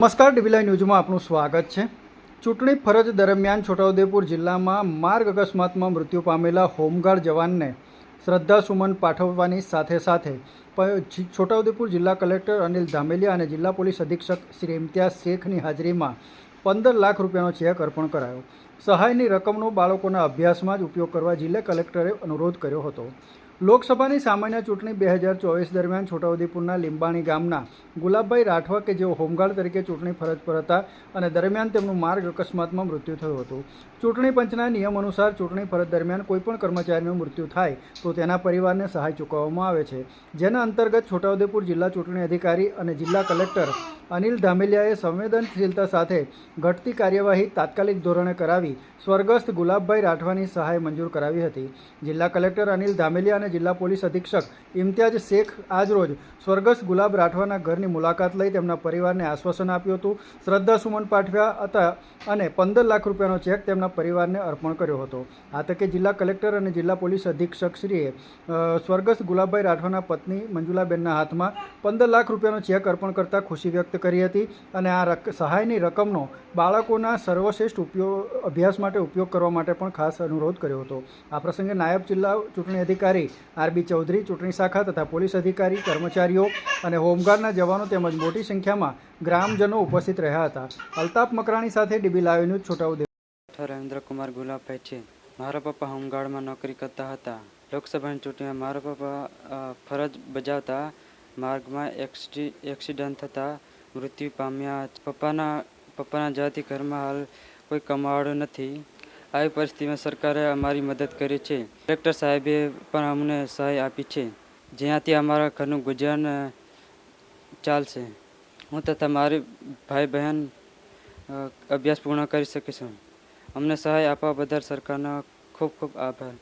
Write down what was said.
નમસ્કાર ડીબીલાઈ ન્યૂઝમાં આપનું સ્વાગત છે. ચૂંટણી ફરજ દરમિયાન છોટાઉદેપુર જિલ્લામાં માર્ગ અકસ્માતમાં મૃત્યુ પામેલા હોમગાર્ડ જવાનને શ્રદ્ધાસુમન પાઠવવાની સાથે સાથે છોટાઉદેપુર જિલ્લા કલેક્ટર અનિલ ધામેલિયા અને જિલ્લા પોલીસ અધિક્ષક શ્રી ઇમ્તિયાઝ શેખની હાજરીમાં પંદર લાખ રૂપિયાનો ચેક અર્પણ કરાયો. સહાયની રકમનો બાળકોના અભ્યાસમાં જ ઉપયોગ કરવા જિલ્લા કલેક્ટરે અનુરોધ કર્યો હતો. લોકસભાની સામાન્ય ચૂંટણી બે હજાર ચોવીસ દરમિયાન છોટાઉદેપુરના લીંબાણી ગામના ગુલાબભાઈ રાઠવા કે જેઓ હોમગાર્ડ તરીકે ચૂંટણી ફરજ પર હતા અને દરમિયાન તેમનું માર્ગ અકસ્માતમાં મૃત્યુ થયું હતું. ચૂંટણી પંચના નિયમ અનુસાર ચૂંટણી ફરજ દરમિયાન કોઈપણ કર્મચારીનું મૃત્યુ થાય તો તેના પરિવારને સહાય ચૂકવવામાં આવે છે. જેના અંતર્ગત છોટાઉદેપુર જિલ્લા ચૂંટણી અધિકારી અને જિલ્લા કલેક્ટર અનિલ ધામેલિયાએ સંવેદનશીલતા સાથે ઘટતી કાર્યવાહી તાત્કાલિક ધોરણે કરાવી સ્વર્ગસ્થ ગુલાબભાઈ રાઠવાની સહાય મંજૂર કરાવી હતી. જિલ્લા કલેક્ટર અનિલ ધામેલિયા અને જિલ્લા પોલીસ અધિક્ષક ઇમ્તિયાજ શેખ આજરોજ સ્વર્ગસ્થ ગુલાબ રાઠવાના ઘરની મુલાકાત લઈ તેમના પરિવારને આશ્વાસન આપ્યું હતું. શ્રદ્ધાસુમન પાઠવ્યા હતા અને પંદર લાખ રૂપિયાનો ચેક તેમના પરિવારને અર્પણ કર્યો હતો. આ તકે જિલ્લા કલેક્ટર અને જિલ્લા પોલીસ અધિક્ષક શ્રીએ અ, સ્વર્ગસ્થ ગુલાબભાઈ રાઠવાના પત્ની મંજુલાબેનના હાથમાં પંદર લાખ રૂપિયાનો ચેક અર્પણ કરતાં ખુશી વ્યક્ત કરી હતી અને આ સહાયની રકમનો બાળકોના સર્વશ્રેષ્ઠ ઉપયોગ અભ્યાસ માટે ઉપયોગ કરવા માટે પણ ખાસ અનુરોધ કર્યો હતો. આ પ્રસંગે નાયબ જિલ્લા ચૂંટણી અધિકારી આરબી ચૌધરી, ચૂંટણી શાખા તથા પોલીસ અધિકારી, કર્મચારીઓ અને હોમગાર્ડના જવાનો તેમજ મોટી સંખ્યામાં ગ્રામજનો ઉપસ્થિત રહ્યા હતા. અલ્તાફ મકરાણી સાથે DB live news Chhotaudepur. Ravindra Kumar Gulabbhai છે મારા પપ્પા હોમગાર્ડમાં નોકરી કરતા હતા. લોકસભાની ચૂંટણીમાં મારા પપ્પા ફરજ બજાવતા માર્ગમાં એક્સિ- એક્સિડન્ટ થતાં મૃત્યુ પામ્યા. પપ્પાના પપ્પાના જવાથી ઘરમાં હાલ કોઈ કમાવાળું નથી. આવી પરિસ્થિતિમાં સરકારે અમારી મદદ કરી છે. કલેક્ટર સાહેબે પણ અમને સહાય આપી છે. જેનાથી અમારા ઘરનું ગુજરાન ચાલશે. હું તથા મારી ભાઈ બહેન અભ્યાસ પૂર્ણ કરી શકીશું. અમને સહાય આપવા બદલ સરકારનો ખૂબ ખૂબ આભાર.